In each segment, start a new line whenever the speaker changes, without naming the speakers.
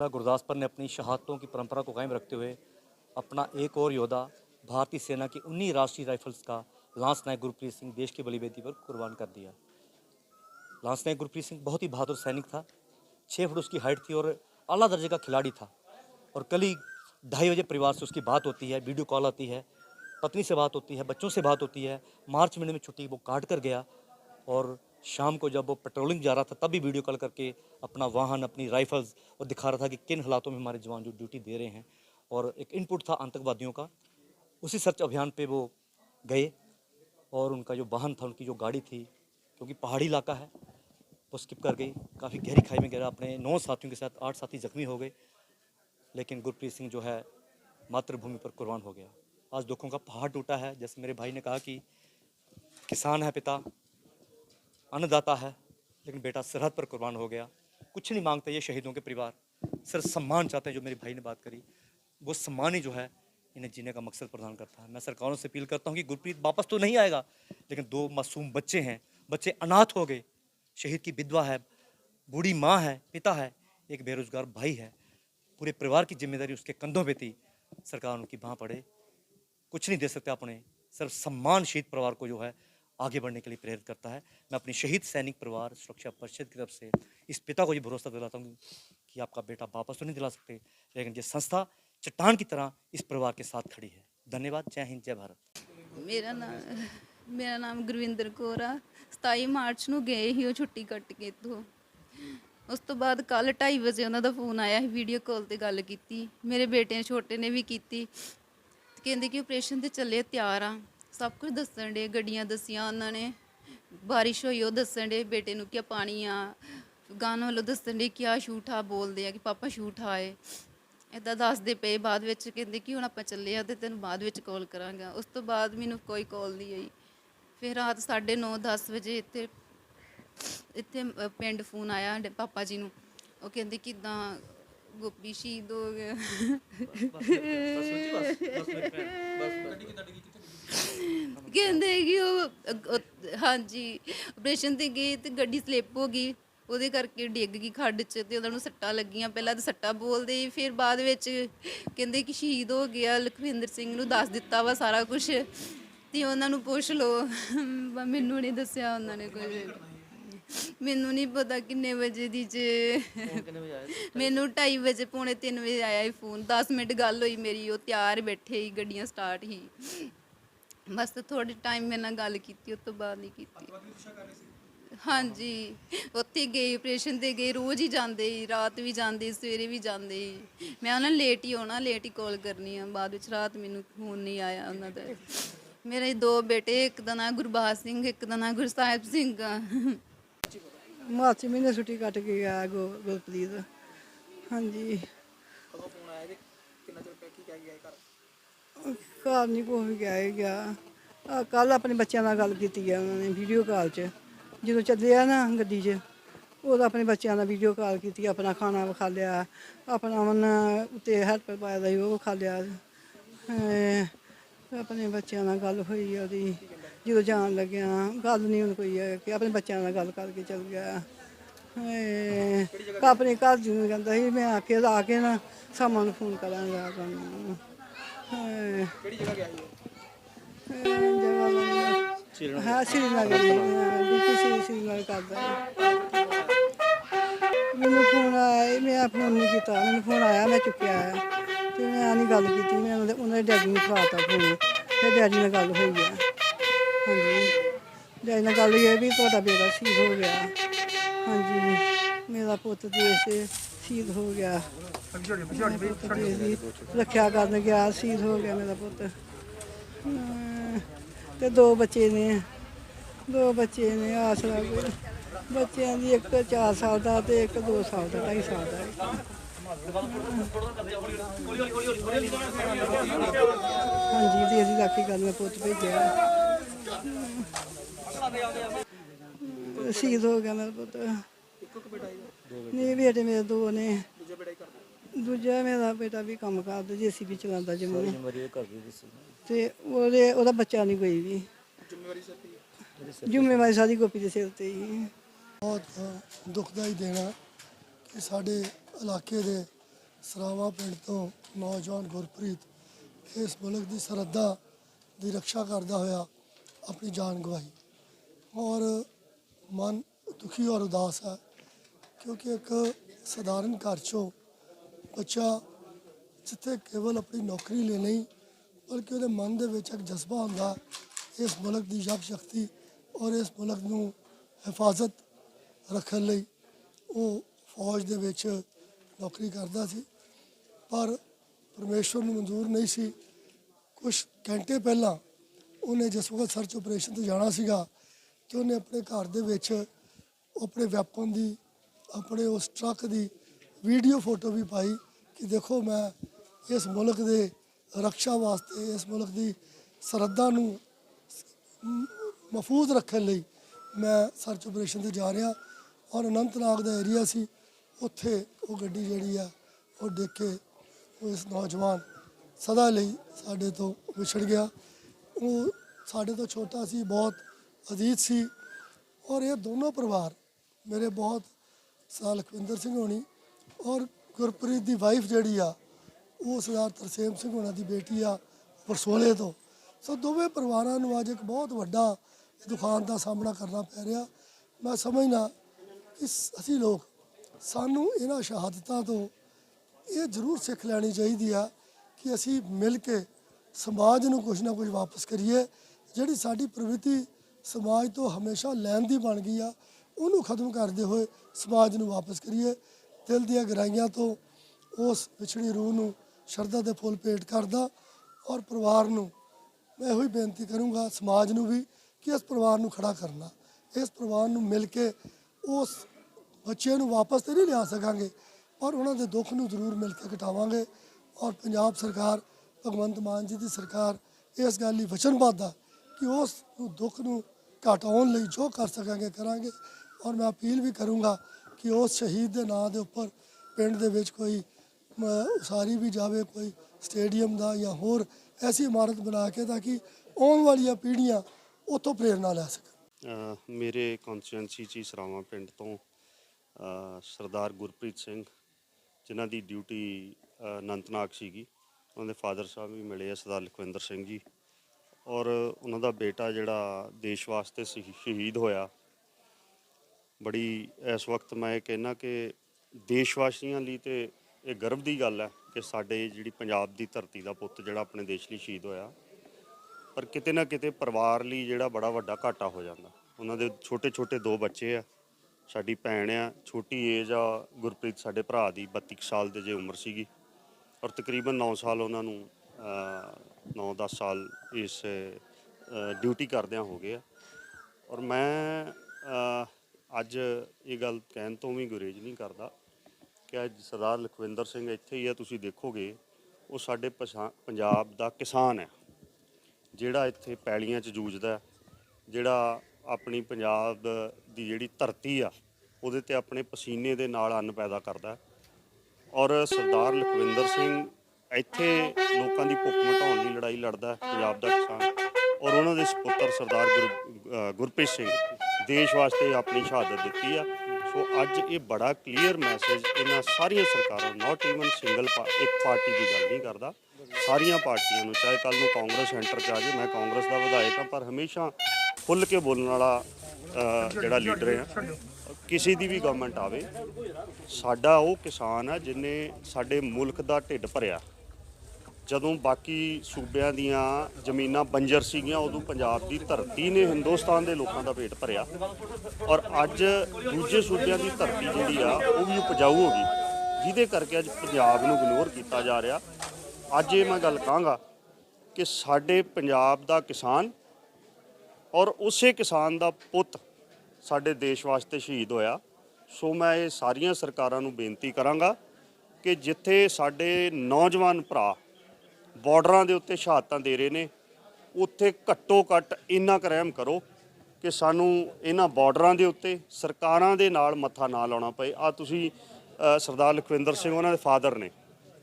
गुरदासपुर ने अपनी शहादतों की परंपरा को कायम रखते हुए अपना एक और योद्धा भारतीय सेना की उन्हीं राष्ट्रीय राइफल्स का लांस नायक गुरप्रीत सिंह देश की बलिवेदी पर कुर्बान कर दिया। लांस नायक गुरप्रीत सिंह बहुत ही बहादुर सैनिक था छः फुट उसकी हाइट थी और अला दर्जे का खिलाड़ी था और कल ही ढाई बजे परिवार से उसकी बात होती है, वीडियो कॉल आती है, पत्नी से बात होती है, बच्चों से बात होती है, मार्च महीने में छुट्टी वो काट कर गया और शाम को जब वो पेट्रोलिंग जा रहा था, तभी वीडियो कॉल करके अपना वाहन, अपनी राइफल्स और दिखा रहा था कि किन हालातों में हमारे जवान जो ड्यूटी दे रहे हैं। और एक इनपुट था आतंकवादियों का। उसी सर्च अभियान पे वो गए और उनका जो वाहन था, उनकी जो गाड़ी थी, क्योंकि पहाड़ी इलाका है, वो स्किप कर गई। काफ़ी गहरी खाई में गिरा अपने नौ साथियों के साथ आठ साथी जख्मी हो गए। लेकिन गुरप्रीत सिंह जो है, मातृभूमि पर कुर्बान हो गया। आज दुखों का पहाड़ टूटा है। जैसे मेरे भाई ने कहा कि किसान है पिता अन्नदाता है, लेकिन बेटा सरहद पर कुर्बान हो गया। कुछ नहीं मांगते ये शहीदों के परिवार। सिर्फ़ सम्मान चाहते हैं जो मेरे भाई ने बात करी। वो सम्मान ही जो है, इन्हें जीने का मकसद प्रदान करता है। मैं सरकारों से अपील करता हूँ कि गुरप्रीत वापस तो नहीं आएगा, लेकिन दो मासूम बच्चे हैं। बच्चे अनाथ हो गए। शहीद की विधवा है, बूढ़ी माँ है, पिता है, एक बेरोजगार भाई है। पूरे परिवार की ज़िम्मेदारी उसके कंधों पर थी। सरकार उनकी बाँ पड़े। कुछ नहीं दे सकते अपने। सिर्फ़ सम्मान शहीद परिवार को जो है आगे बढ़ने के लिए प्रेरित करता है मैं अपनी शहीद सैनिक परिवार सुरक्षा परिषद की तरफ से इस पिता को ये भरोसा दिलाता हूँ कि आपका बेटा वापस तो नहीं दिला सकते लेकिन ये संस्था चट्टान की तरह इस परिवार के साथ खड़ी है धन्यवाद जय हिंद जय भारत
ਮੇਰਾ ਨਾਮ ਮੇਰਾ ਨਾਮ ਗੁਰਵਿੰਦਰ ਕੌਰ ਆ 27 ਮਾਰਚ ਨੂੰ ਗਏ ਸੀ ਉਹ ਛੁੱਟੀ ਕੱਟ ਕੇ ਇੱਥੋਂ ਉਸ ਤੋਂ ਬਾਅਦ ਕੱਲ 2:30 ਵਜੇ ਉਹਨਾਂ ਦਾ ਫੋਨ ਆਇਆ ਸੀ ਵੀਡੀਓ ਕਾਲ ਤੇ ਗੱਲ ਕੀਤੀ ਮੇਰੇ ਬੇਟੇ ਛੋਟੇ ਨੇ ਵੀ ਕੀਤੀ ਕਹਿੰਦੇ ਕਿ ਆਪਰੇਸ਼ਨ ਤੇ ਚੱਲੇ ਤਿਆਰ ਆ ਸਭ ਕੁਝ ਦੱਸਣ ਡੇ ਗੱਡੀਆਂ ਦੱਸੀਆਂ ਉਹਨਾਂ ਨੇ ਬਾਰਿਸ਼ ਹੋਈ ਉਹ ਦੱਸਣ ਡੇ ਬੇਟੇ ਨੂੰ ਕਿ ਪਾਣੀ ਆ ਗਾਣਾ ਵੱਲੋਂ ਦੱਸਣ ਡੇ ਕਿ ਆ ਸ਼ੂਟ ਬੋਲਦੇ ਆ ਕਿ ਪਾਪਾ ਸ਼ੂਟ ਏ ਇਦਾਂ ਦੱਸਦੇ ਪਏ ਬਾਅਦ ਵਿੱਚ ਕਹਿੰਦੇ ਕਿ ਹੁਣ ਆਪਾਂ ਚੱਲੇ ਆ ਤੇ ਤੈਨੂੰ ਬਾਅਦ ਵਿੱਚ ਕਾਲ ਕਰਾਂਗਾ ਉਸ ਤੋਂ ਬਾਅਦ ਮੈਨੂੰ ਕੋਈ ਕਾਲ ਨਹੀਂ ਆਈ ਫਿਰ ਰਾਤ 9:30 10 ਵਜੇ ਇੱਥੇ ਇੱਥੇ ਪਿੰਡ ਫੋਨ ਆਇਆ ਪਾਪਾ ਜੀ ਨੂੰ ਉਹ ਕਹਿੰਦੇ ਕਿਦਾਂ ਗੋਪੀ ਸ਼ਹੀਦ ਹੋ ਗਿਆ ਕਹਿੰਦੇ ਕਿ ਉਹ ਅ- ਹਾਂਜੀ ਆਪਰੇਸ਼ਨ ਤੇ ਗਏ ਤੇ ਗੱਡੀ ਸਲਿੱਪ ਹੋ ਗਈ। ਉਹਦੇ ਕਰਕੇ ਡਿੱਗ ਗਈ ਖੱਡ 'ਚ ਤੇ ਉਹਨਾਂ ਨੂੰ ਸੱਟਾਂ ਲੱਗੀਆਂ। ਪਹਿਲਾਂ ਤਾਂ ਸੱਟਾਂ ਬੋਲਦੇ ਸੀ, ਫਿਰ ਬਾਅਦ ਵਿੱਚ ਕਹਿੰਦੇ ਕਿ ਸ਼ਹੀਦ ਹੋ ਗਿਆ ਲਖਵਿੰਦਰ ਸਿੰਘ ਨੂੰ ਦੱਸ ਦਿੱਤਾ ਵਾ ਸਾਰਾ ਕੁਝ ਤੇ ਉਹਨਾਂ ਨੂੰ ਪੁੱਛ ਲਓ ਬ- ਮੈਨੂੰ ਨਹੀਂ ਦੱਸਿਆ ਉਹਨਾਂ ਨੇ ਕੁਝ ਮੈਨੂੰ ਨਹੀਂ ਪਤਾ ਕਿੰਨੇ ਵਜੇ ਦੀ ਜੇ। ਮੈਨੂੰ 2:30 ਵਜੇ ਪੌਣੇ 3 ਵਜੇ ਆਇਆ ਹੀ ਫੋਨ 10 ਮਿੰਟ ਗੱਲ ਹੋਈ ਮੇਰੀ ਉਹ ਤਿਆਰ ਬੈਠੇ ਹੀ ਗੱਡੀਆਂ ਸਟਾਰਟ ਹੀ ਬਸ ਥੋੜੇ ਟਾਈਮ ਮੇਰੇ ਨਾਲ ਗੱਲ ਕੀਤੀ ਉਸ ਤੋਂ ਬਾਅਦ ਨਹੀਂ ਕੀਤੀ। ਹਾਂਜੀ ਉੱਥੇ ਗਏ ਆਪਰੇਸ਼ਨ ਤੇ ਗਏ ਰੋਜ਼ ਹੀ ਜਾਂਦੇ ਸੀ ਰਾਤ ਵੀ ਜਾਂਦੇ ਸੀ, ਸਵੇਰੇ ਵੀ ਜਾਂਦੇ ਸੀ। ਮੈਂ ਉਹਨਾਂ ਨੂੰ ਲੇਟ ਹੀ ਆਉਣਾ ਲੇਟ ਹੀ ਕਾਲ ਕਰਨੀ ਆ ਬਾਅਦ ਵਿੱਚ ਰਾਤ ਮੈਨੂੰ ਫੋਨ ਨਹੀਂ ਆਇਆ ਉਹਨਾਂ ਦਾ। ਮੇਰੇ ਦੋ ਬੇਟੇ ਇੱਕ ਦਾ ਨਾਂ ਗੁਰਬਾਜ ਸਿੰਘ ਇੱਕ ਦਾ ਨਾਂ ਗੁਰਸਾਹਿਬ ਸਿੰਘ ਆ।
ਮਾਰਚ ਮਹੀਨੇ ਛੁੱਟੀ ਕੱਟ ਕੇ ਗਿਆ ਗੋ ਗੁਰਪ੍ਰੀਤ। ਹਾਂਜੀ।
ਕਦੋਂ ਫੋਨ ਆਇਆ ਤੇ ਕਿੰਨਾ ਚਿਰ ਪੈ ਕੀ ਕਹਿ ਗਿਆ ਘਰ?
ਘਰ ਨਹੀਂ ਕੋਈ ਗਿਆ ਹੀ ਗਿਆ। ਕੱਲ ਆਪਣੇ ਬੱਚਿਆਂ ਨਾਲ ਗੱਲ ਕੀਤੀ ਆ ਉਹਨਾਂ ਨੇ ਵੀਡੀਓ ਕਾਲ 'ਚ। ਜਦੋਂ ਚੱਲਿਆ ਨਾ ਗੱਡੀ 'ਚ ਉਹਦਾ ਆਪਣੇ ਬੱਚਿਆਂ ਨਾਲ ਵੀਡੀਓ ਕਾਲ ਕੀਤੀ, ਆਪਣਾ ਖਾਣਾ ਵਿਖਾ ਲਿਆ, ਆਪਣਾ ਮਨ ਉੱਤੇ ਹੈਲਪ ਪਾਇਆ ਦਾ ਸੀ, ਉਹ ਵਿਖਾ ਲਿਆ। ਅਹ ਆਪਣੇ ਬੱਚਿਆਂ ਨਾਲ ਗੱਲ ਹੋਈ ਉਹਦੀ। ਜਦੋਂ ਜਾਣ ਲੱਗਿਆ, ਗੱਲ ਨਹੀਂ ਹੁਣ ਕੋਈ ਹੈ ਕਿ ਆਪਣੇ ਬੱਚਿਆਂ ਨਾਲ ਗੱਲ ਕਰਕੇ ਚੱਲ ਗਿਆ। ਅਹ ਆਪਣੇ ਘਰ ਜੀ ਨੂੰ ਕਹਿੰਦਾ ਸੀ, ਮੈਂ ਆ ਕੇ ਆ ਕੇ ਨਾ ਸਾਮਾਂ ਨੂੰ ਫੋਨ ਕਰਾਂਗਾ ਤੁਹਾਨੂੰ।
ਕਿਹੜੀ ਜਗ੍ਹਾ ਗਿਆ ਸੀ ਉਹ?
ਹਾਂ ਸ਼੍ਰੀਨਗਰ ਬਿਲਕੁਲ ਸ਼੍ਰੀ ਸ਼੍ਰੀਨਗਰ ਕਰਦਾ ਮੈਨੂੰ ਫੋਨ ਆਇਆ ਮੈਂ ਫੋਨ ਨਹੀਂ ਕੀਤਾ ਮੈਨੂੰ ਫੋਨ ਆਇਆ ਮੈਂ ਚੁੱਕਿਆ ਹੈ ਤੇ ਮੈਂ ਨਹੀਂ ਗੱਲ ਕੀਤੀ ਮੈਂ ਉਹਨਾਂ ਦੇ ਡੈਡੀ ਨੂੰ ਫੜਾਤਾ ਫੋਨ ਫਿਰ ਡੈਡੀ ਨਾਲ ਗੱਲ ਹੋਈ ਹੈ ਹਾਂਜੀ ਡੈਡੀ ਨਾਲ ਗੱਲ ਹੋਈ ਹੈ ਵੀ ਤੁਹਾਡਾ ਬੇਟਾ ਸ਼ਹੀਦ ਹੋ ਗਿਆ ਹਾਂਜੀ ਮੇਰਾ ਪੁੱਤ ਦੇਸ਼ ਸ਼ਹੀਦ ਹੋ ਗਿਆ ਰੱਖਿਆ ਕਰਨ ਗਿਆ ਸ਼ਹੀਦ ਹੋ ਗਿਆ ਮੇਰਾ ਪੁੱਤ। ਤੇ ਦੋ ਬੱਚੇ ਨੇ। ਦੋ ਬੱਚੇ ਨੇ, ਆਸਰਾ ਕੋਈ ਬੱਚਿਆਂ ਦੀ ਇੱਕ 4 ਸਾਲ ਦਾ ਤੇ ਇੱਕ 2 ਸਾਲ ਦਾ 2.5 ਸਾਲ ਦਾ। ਹਾਂਜੀ ਦੇ ਦੀ ਰਾਖੀ ਕਰਨ ਪੁੱਤ ਭੇਜਿਆ। ਸ਼ਹੀਦ ਹੋ ਗਿਆ ਮੇਰਾ ਪੁੱਤ। ਨਹੀਂ ਬੇਟੇ ਮੇਰੇ ਦੋ ਨੇ।
ਦੂਜਾ
ਮੇਰਾ ਬੇਟਾ ਵੀ ਕੰਮ ਕਰਦਾ ਜੀਸੀਬੀ ਚਲਾਉਂਦਾ ਜਮੂ।
ਜ਼ਿੰਮੇਵਾਰੀ ਉਹ ਕਰਦੀ ਸੀ।
ਤੇ ਉਹਦੇ ਉਹਦਾ ਬੱਚਾ ਨਹੀਂ ਕੋਈ ਵੀ।
ਜ਼ਿੰਮੇਵਾਰੀ ਸਿਰ ਤੇ ਹੀ ਹੈ।
ਜ਼ਿੰਮੇਵਾਰੀ ਸਾਰੀ ਗੋਪੀ ਦੇ ਸਿਰ ਤੇ ਹੀ
ਬਹੁਤ ਦੁਖਦਾਈ ਦੇਣਾ ਕਿ ਸਾਡੇ ਇਲਾਕੇ ਦੇ ਸਰਾਵਾ ਪਿੰਡ ਤੋਂ ਨੌਜਵਾਨ ਗੁਰਪ੍ਰੀਤ ਇਸ ਮੁਲਕ ਦੀ ਸਰਹੱਦਾਂ ਦੀ ਰੱਖਿਆ ਕਰਦਾ ਹੋਇਆ ਆਪਣੀ ਜਾਨ ਗਵਾਈ। ਔਰ ਮਨ ਦੁਖੀ ਔਰ ਉਦਾਸ ਹੈ ਕਿਉਂਕਿ ਇੱਕ ਸਧਾਰਨ ਘਰ ਚੋਂ ਬੱਚਾ ਜਿੱਥੇ ਕੇਵਲ ਆਪਣੀ ਨੌਕਰੀ ਲਈ ਨਹੀਂ, ਬਲਕਿ ਉਹਦੇ ਮਨ ਦੇ ਵਿੱਚ ਇੱਕ ਜਜ਼ਬਾ ਹੁੰਦਾ ਇਸ ਮੁਲਕ ਦੀ ਯਕ ਸ਼ਕਤੀ ਔਰ ਇਸ ਮੁਲਕ ਨੂੰ ਹਿਫਾਜ਼ਤ ਰੱਖਣ ਲਈ। ਉਹ ਫੌਜ ਦੇ ਵਿੱਚ ਨੌਕਰੀ ਕਰਦਾ ਸੀ, ਪਰ ਪਰਮੇਸ਼ਵਰ ਨੂੰ ਮਨਜ਼ੂਰ ਨਹੀਂ ਸੀ। ਕੁਝ ਘੰਟੇ ਪਹਿਲਾਂ ਉਹਨੇ ਜਿਸ ਵਕਤ ਸਰਚ ਆਪਰੇਸ਼ਨ ਤੇ ਜਾਣਾ ਸੀਗਾ ਕਿ ਉਹਨੇ ਆਪਣੇ ਘਰ ਦੇ ਵਿੱਚ ਆਪਣੇ ਵੈਪਨ ਦੀ, ਆਪਣੇ ਉਸ ਟਰੱਕ ਦੀ ਵੀਡੀਓ ਫੋਟੋ ਵੀ ਪਾਈ। ਕਿ ਦੇਖੋ ਮੈਂ ਇਸ ਮੁਲਕ ਦੇ ਰੱਖਿਆ ਵਾਸਤੇ, ਇਸ ਮੁਲਕ ਦੀ ਸਰਹੱਦਾਂ ਨੂੰ ਮਹਫੂਜ਼ ਰੱਖਣ ਲਈ ਮੈਂ ਸਰਚ ਆਪਰੇਸ਼ਨ ਤੇ ਜਾ ਰਿਹਾ ਔਰ ਅਨੰਤਨਾਗ ਦਾ ਏਰੀਆ ਸੀ, ਉੱਥੇ ਉਹ ਗੱਡੀ ਜਿਹੜੀ ਆ, ਉਹ ਡਿੱਗ ਕੇ ਉਹ ਇਸ ਨੌਜਵਾਨ ਸਦਾ ਲਈ ਸਾਡੇ ਤੋਂ ਵਿਛੜ ਗਿਆ। ਉਹ ਸਾਡੇ ਤੋਂ ਛੋਟਾ ਸੀ, ਬਹੁਤ ਅਜੀਜ਼ ਸੀ ਔਰ ਇਹ ਦੋਨੋਂ ਪਰਿਵਾਰ ਮੇਰੇ ਬਹੁਤ ਸਾਲ ਲਖਵਿੰਦਰ ਸਿੰਘ ਹੋਣੀ ਔਰ ਗੁਰਪ੍ਰੀਤ ਦੀ ਵਾਈਫ ਜਿਹੜੀ ਆ, ਉਹ ਸਰਦਾਰ ਤਰਸੇਮ ਸਿੰਘ ਹੋਣਾ ਦੀ ਬੇਟੀ ਆ ਪਰਸੋਲੇ ਤੋਂ। ਸੋ ਦੋਵੇਂ ਪਰਿਵਾਰਾਂ ਨੂੰ ਅੱਜ ਇੱਕ ਬਹੁਤ ਵੱਡਾ ਦੁਖਾਂਤ ਦਾ ਸਾਹਮਣਾ ਕਰਨਾ ਪੈ ਰਿਹਾ। ਮੈਂ ਸਮਝਦਾ ਕਿ ਅਸੀਂ ਲੋਕ ਸਾਨੂੰ ਇਹਨਾਂ ਸ਼ਹਾਦਤਾਂ ਤੋਂ ਇਹ ਜ਼ਰੂਰ ਸਿੱਖ ਲੈਣੀ ਚਾਹੀਦੀ ਆ ਕਿ ਅਸੀਂ ਮਿਲ ਕੇ ਸਮਾਜ ਨੂੰ ਕੁਝ ਨਾ ਕੁਝ ਵਾਪਸ ਕਰੀਏ। ਜਿਹੜੀ ਸਾਡੀ ਪ੍ਰਵਿਰਤੀ ਸਮਾਜ ਤੋਂ ਹਮੇਸ਼ਾ ਲੈਣ ਦੀ ਬਣ ਗਈ ਆ, ਉਹਨੂੰ ਖਤਮ ਕਰਦੇ ਹੋਏ ਸਮਾਜ ਨੂੰ ਵਾਪਸ ਕਰੀਏ। ਦਿਲ ਦੀਆਂ ਗਹਿਰਾਈਆਂ ਤੋਂ ਉਸ ਵਿਛੜੀ ਰੂਹ ਨੂੰ ਸ਼ਰਧਾ ਦੇ ਫੁੱਲ ਭੇਟ ਕਰਦਾ ਔਰ ਪਰਿਵਾਰ ਨੂੰ ਮੈਂ ਇਹੋ ਹੀ ਬੇਨਤੀ ਕਰੂੰਗਾ, ਸਮਾਜ ਨੂੰ ਵੀ, ਕਿ ਇਸ ਪਰਿਵਾਰ ਨੂੰ ਖੜਾ ਕਰਨਾ। ਇਸ ਪਰਿਵਾਰ ਨੂੰ ਮਿਲ ਕੇ ਉਸ ਬੱਚੇ ਨੂੰ ਵਾਪਸ ਤੇ ਨਹੀਂ ਲਿਆ ਸਕਾਂਗੇ, ਪਰ ਉਹਨਾਂ ਦੇ ਦੁੱਖ ਨੂੰ ਜ਼ਰੂਰ ਮਿਲ ਕੇ ਘਟਾਵਾਂਗੇ। ਔਰ ਪੰਜਾਬ ਸਰਕਾਰ, ਭਗਵੰਤ ਮਾਨ ਜੀ ਦੀ ਸਰਕਾਰ ਇਸ ਗੱਲ ਲਈ ਵਚਨਬੱਧ ਆ ਕਿ ਉਸ ਨੂੰ ਦੁੱਖ ਨੂੰ ਘਟਾਉਣ ਲਈ ਜੋ ਕਰ ਸਕਾਂਗੇ, ਕਰਾਂਗੇ। ਔਰ ਮੈਂ ਅਪੀਲ ਵੀ ਕਰੂੰਗਾ ਕਿ ਉਸ ਸ਼ਹੀਦ ਦੇ ਨਾਂ ਦੇ ਉੱਪਰ ਪਿੰਡ ਦੇ ਵਿੱਚ ਕੋਈ ਉਸਾਰੀ ਵੀ ਜਾਵੇ, ਕੋਈ ਸਟੇਡੀਅਮ ਦਾ ਜਾਂ ਹੋਰ ਐਸੀ ਇਮਾਰਤ ਬਣਾ ਕੇ ਤਾਂ ਕਿ ਆਉਣ ਵਾਲੀਆਂ ਪੀੜ੍ਹੀਆਂ ਉੱਥੋਂ ਪ੍ਰੇਰਨਾ ਲੈ ਸਕਣ।
ਮੇਰੇ ਕੌਂਸਟੀਟੈਂਸੀ ਚ ਹੀ ਸਰਾਵਾਂ ਪਿੰਡ ਤੋਂ ਸਰਦਾਰ ਗੁਰਪ੍ਰੀਤ ਸਿੰਘ, ਜਿਨ੍ਹਾਂ ਦੀ ਡਿਊਟੀ ਅਨੰਤਨਾਗ ਸੀਗੀ। ਉਹਨਾਂ ਦੇ ਫਾਦਰ ਸਾਹਿਬ ਵੀ ਮਿਲੇ ਆ, ਸਰਦਾਰ ਲਖਵਿੰਦਰ ਸਿੰਘ ਜੀ। ਔਰ ਉਹਨਾਂ ਦਾ ਬੇਟਾ ਜਿਹੜਾ ਦੇਸ਼ ਵਾਸਤੇ ਸ਼ਹੀ- ਸ਼ਹੀਦ ਹੋਇਆ ਬੜੀ ਇਸ ਵਕਤ ਮੈਂ ਇਹ ਕਹਿਣਾ ਕਿ ਦੇਸ਼ ਵਾਸੀਆਂ ਲਈ ਤੇ ਇਹ ਗਰਵ ਦੀ ਗੱਲ ਹੈ ਕਿ ਸਾਡੇ ਜਿਹੜੀ ਪੰਜਾਬ ਦੀ ਧਰਤੀ ਦਾ ਪੁੱਤ ਜਿਹੜਾ ਆਪਣੇ ਦੇਸ਼ ਲਈ ਸ਼ਹੀਦ ਹੋਇਆ, ਪਰ ਕਿਤੇ ਨਾ ਕਿਤੇ ਪਰਿਵਾਰ ਲਈ ਜਿਹੜਾ ਬੜਾ ਵੱਡਾ ਘਾਟਾ ਹੋ ਜਾਂਦਾ। ਉਹਨਾਂ ਦੇ ਛੋਟੇ ਛੋਟੇ ਦੋ ਬੱਚੇ ਆ, ਸਾਡੀ ਭੈਣ ਆ, ਛੋਟੀ ਏਜ ਆ, ਗੁਰਪ੍ਰੀਤ ਸਾਡੇ ਭਰਾ ਦੀ 32 ਕੁ ਸਾਲ ਦੇ ਜੇ ਉਮਰ ਸੀਗੀ ਔਰ ਤਕਰੀਬਨ 9 ਸਾਲ ਉਹਨਾਂ ਨੂੰ 9-10 ਸਾਲ ਇਸ ਡਿਊਟੀ ਕਰਦਿਆਂ ਹੋ ਗਏ ਆ। ਔਰ ਮੈਂ ਅੱਜ ਇਹ ਗੱਲ ਕਹਿਣ ਤੋਂ ਵੀ ਗੁਰੇਜ ਨਹੀਂ ਕਰਦਾ ਕਿ ਅੱਜ ਸਰਦਾਰ ਲਖਵਿੰਦਰ ਸਿੰਘ ਇੱਥੇ ਹੀ ਆ, ਤੁਸੀਂ ਦੇਖੋਗੇ, ਉਹ ਸਾਡੇ ਪਛਾ- ਪੰਜਾਬ ਦਾ ਕਿਸਾਨ ਹੈ। ਜਿਹੜਾ ਇੱਥੇ ਪੈਲੀਆਂ 'ਚ ਜੂਝਦਾ ਜਿਹੜਾ ਆਪਣੀ ਪੰਜਾਬ ਦੀ ਜਿਹੜੀ ਧਰਤੀ ਆ, ਉਹਦੇ ਤੇ ਆਪਣੇ ਪਸੀਨੇ ਦੇ ਨਾਲ ਅੰਨ ਪੈਦਾ ਕਰਦਾ ਔਰ ਸਰਦਾਰ ਲਖਵਿੰਦਰ ਸਿੰਘ ਇੱਥੇ ਲੋਕਾਂ ਦੀ ਭੁੱਖ ਮਿਟਾਉਣ ਦੀ ਲੜਾਈ ਲੜਦਾ ਪੰਜਾਬ ਦਾ ਕਿਸਾਨ। ਔਰ ਉਹਨਾਂ ਦੇ ਸੁਪੁੱਤਰ ਸਰਦਾਰ ਗੁਰ- ਗੁਰਪ੍ਰੀਤ ਸਿੰਘ। ਦੇਸ਼ ਵਾਸਤੇ ਆਪਣੀ ਸ਼ਹਾਦਤ ਦਿੱਤੀ ਆ। ਸੋ ਅੱਜ ਇਹ ਬੜਾ ਕਲੀਅਰ ਮੈਸੇਜ ਇਹਨਾਂ ਸਾਰੀਆਂ ਸਰਕਾਰਾਂ ਨਾਟ ਈਵਨ ਸਿੰਗਲ ਇੱਕ ਪਾਰਟੀ ਦੀ ਗੱਲ ਨਹੀਂ ਕਰਦਾ। ਸਾਰੀਆਂ ਪਾਰਟੀਆਂ ਨੂੰ, ਚਾਹੇ ਕੱਲ ਨੂੰ ਕਾਂਗਰਸ ਸੈਂਟਰ 'ਚ ਆ ਜਾਏ ਮੈਂ ਕਾਂਗਰਸ ਦਾ ਵਿਧਾਇਕ ਹਾਂ, ਪਰ ਹਮੇਸ਼ਾ ਖੁੱਲ੍ਹ ਕੇ ਬੋਲਣ ਵਾਲਾ ਜਿਹੜਾ ਲੀਡਰ ਹੈ, ਕਿਸੇ ਦੀ ਵੀ ਗਵਰਨਮੈਂਟ ਆਵੇ, ਸਾਡਾ ਉਹ ਕਿਸਾਨ ਆ ਜਿਨੇ ਸਾਡੇ ਮੁਲਕ ਦਾ ਢਿੱਡ ਭਰਿਆ। ਜਦੋਂ ਬਾਕੀ ਸੂਬਿਆਂ ਦੀਆਂ ਜ਼ਮੀਨਾਂ ਬੰਜਰ ਸੀਗੀਆਂ, ਉਦੋਂ ਪੰਜਾਬ ਦੀ ਧਰਤੀ ਨੇ ਹਿੰਦੁਸਤਾਨ ਦੇ ਲੋਕਾਂ ਦਾ ਪੇਟ ਭਰਿਆ। ਔਰ ਅੱਜ ਦੂਜੇ ਸੂਬਿਆਂ ਦੀ ਧਰਤੀ ਜਿਹੜੀ ਆ, ਉਹ ਵੀ ਉਪਜਾਊ ਹੋ ਗਈ। ਜਿਹਦੇ ਕਰਕੇ ਅੱਜ ਪੰਜਾਬ ਨੂੰ ਇਗਨੋਰ ਕੀਤਾ ਜਾ ਰਿਹਾ। ਅੱਜ ਇਹ ਮੈਂ ਗੱਲ ਕਹਾਂਗਾ ਕਿ ਸਾਡੇ ਪੰਜਾਬ ਦਾ ਕਿਸਾਨ ਔਰ ਉਸੇ ਕਿਸਾਨ ਦਾ ਪੁੱਤ ਸਾਡੇ ਦੇਸ਼ ਵਾਸਤੇ ਸ਼ਹੀਦ ਹੋਇਆ। ਸੋ ਮੈਂ ਇਹ ਸਾਰੀਆਂ ਸਰਕਾਰਾਂ ਨੂੰ ਬੇਨਤੀ ਕਰਾਂਗਾ ਕਿ ਜਿੱਥੇ ਸਾਡੇ ਨੌਜਵਾਨ ਭਰਾ ਬਾਰਡਰਾਂ ਦੇ ਉੱਤੇ ਸ਼ਹਾਦਤਾਂ ਦੇ ਰਹੇ ਨੇ। ਉੱਥੇ ਘੱਟੋ ਘੱਟ ਇੰਨਾ ਕੁ ਕਰੋ ਕਿ ਸਾਨੂੰ ਇਹਨਾਂ ਬਾਰਡਰਾਂ ਦੇ ਉੱਤੇ ਸਰਕਾਰਾਂ ਦੇ ਨਾਲ ਮੱਥਾ ਨਾ ਲਾਉਣਾ ਪਏ। ਆ ਤੁਸੀਂ ਸਰਦਾਰ ਲਖਵਿੰਦਰ ਸਿੰਘ ਉਹਨਾਂ ਦੇ ਫਾਦਰ ਨੇ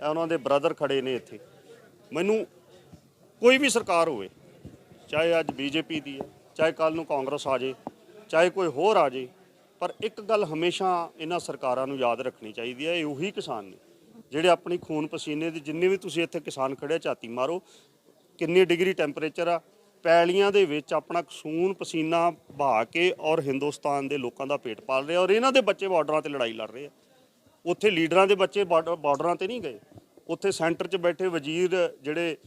ਉਹਨਾਂ ਦੇ ਬ੍ਰਦਰ ਖੜੇ ਨੇ ਇੱਥੇ। ਮੈਨੂੰ ਕੋਈ ਵੀ ਸਰਕਾਰ ਹੋਵੇ, ਚਾਹੇ ਅੱਜ ਬੀਜੇਪੀ ਦੀ ਹੈ, ਚਾਹੇ ਕੱਲ ਨੂੰ ਕਾਂਗਰਸ ਆ ਜੇ, ਚਾਹੇ ਕੋਈ ਹੋਰ ਆ ਜੇ, ਪਰ ਇੱਕ ਗੱਲ ਹਮੇਸ਼ਾ ਇਹਨਾਂ ਸਰਕਾਰਾਂ ਨੂੰ ਯਾਦ ਰੱਖਣੀ ਚਾਹੀਦੀ ਹੈ, ਇਹ ਉਹੀ ਕਿਸਾਨ ਨੇ। ਜਿਹੜੇ ਆਪਣੀ ਖੂਨ ਪਸੀਨੇ ਦੇ ਜਿੰਨੇ ਵੀ ਤੁਸੀਂ ਇੱਥੇ ਕਿਸਾਨ ਖੜੇ ਝਾਤੀ ਮਾਰੋ, ਕਿੰਨੀ ਡਿਗਰੀ ਟੈਂਪਰੇਚਰ ਆ, ਪੈਲੀਆਂ ਦੇ ਵਿੱਚ ਆਪਣਾ ਖੂਨ ਪਸੀਨਾ ਬਹਾ ਕੇ ਔਰ ਹਿੰਦੁਸਤਾਨ ਦੇ ਲੋਕਾਂ ਦਾ ਪੇਟ ਪਾਲ ਰਹੇ ਔਰ ਇਹਨਾਂ ਦੇ ਬੱਚੇ ਬਾਰਡਰਾਂ ਤੇ ਲੜਾਈ ਲੜ ਰਹੇ ਆ। ਉੱਥੇ ਲੀਡਰਾਂ ਦੇ ਬੱਚੇ ਬਾਰਡਰ- ਬਾਰਡਰਾਂ ਤੇ ਨਹੀਂ ਗਏ। ਉੱਥੇ ਸੈਂਟਰ 'ਚ ਬੈਠੇ ਵਜ਼ੀਰ ਜਿਹੜੇ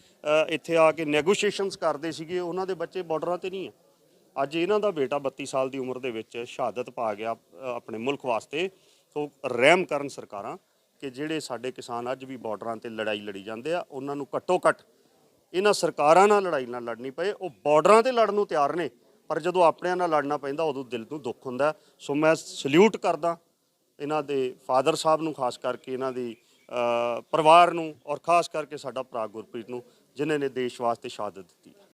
ਇੱਥੇ ਆ ਕੇ ਨੈਗੋਸ਼ੀਏਸ਼ਨਸ ਕਰਦੇ ਸੀਗੇ, ਉਹਨਾਂ ਦੇ ਬੱਚੇ ਬਾਰਡਰਾਂ ਤੇ ਨਹੀਂ ਆ। ਅੱਜ ਇਹਨਾਂ ਦਾ ਬੇਟਾ 32 ਸਾਲ ਦੀ ਉਮਰ ਦੇ ਵਿੱਚ ਸ਼ਹਾਦਤ ਪਾ ਗਿਆ ਆਪਣੇ ਮੁਲਕ ਵਾਸਤੇ। ਸੋ, ਰਹਿਮ ਕਰਨ ਸਰਕਾਰਾਂ। ਕਿ ਜਿਹੜੇ ਸਾਡੇ ਕਿਸਾਨ ਅੱਜ ਵੀ ਬਾਰਡਰਾਂ ਤੇ ਲੜਾਈ ਲੜੀ ਜਾਂਦੇ ਆ, ਉਹਨਾਂ ਨੂੰ ਘੱਟੋ ਘੱਟ ਇਹਨਾਂ ਸਰਕਾਰਾਂ ਨਾਲ ਲੜਾਈ ਨਾਲ ਲੜਨੀ ਪਏ, ਉਹ ਬਾਰਡਰਾਂ ਤੇ ਲੜਨ ਨੂੰ ਤਿਆਰ ਨੇ, ਪਰ ਜਦੋਂ ਆਪਣਿਆਂ ਨਾਲ ਲੜਨਾ ਪੈਂਦਾ, ਉਦੋਂ ਦਿਲ ਨੂੰ ਦੁੱਖ ਹੁੰਦਾ ਸੋ ਮੈਂ ਸਲੂਟ ਕਰਦਾ ਇਹਨਾਂ ਦੇ ਫਾਦਰ ਸਾਹਿਬ ਨੂੰ, ਖਾਸ ਕਰਕੇ ਇਹਨਾਂ ਦੀ ਪਰਿਵਾਰ ਨੂੰ ਔਰ ਖਾਸ ਕਰਕੇ ਸਾਡਾ ਭਰਾ ਗੁਰਪ੍ਰੀਤ ਨੂੰ, ਜਿਨ੍ਹਾਂ ਨੇ ਦੇਸ਼ ਵਾਸਤੇ ਸ਼ਹਾਦਤ ਦਿੱਤੀ।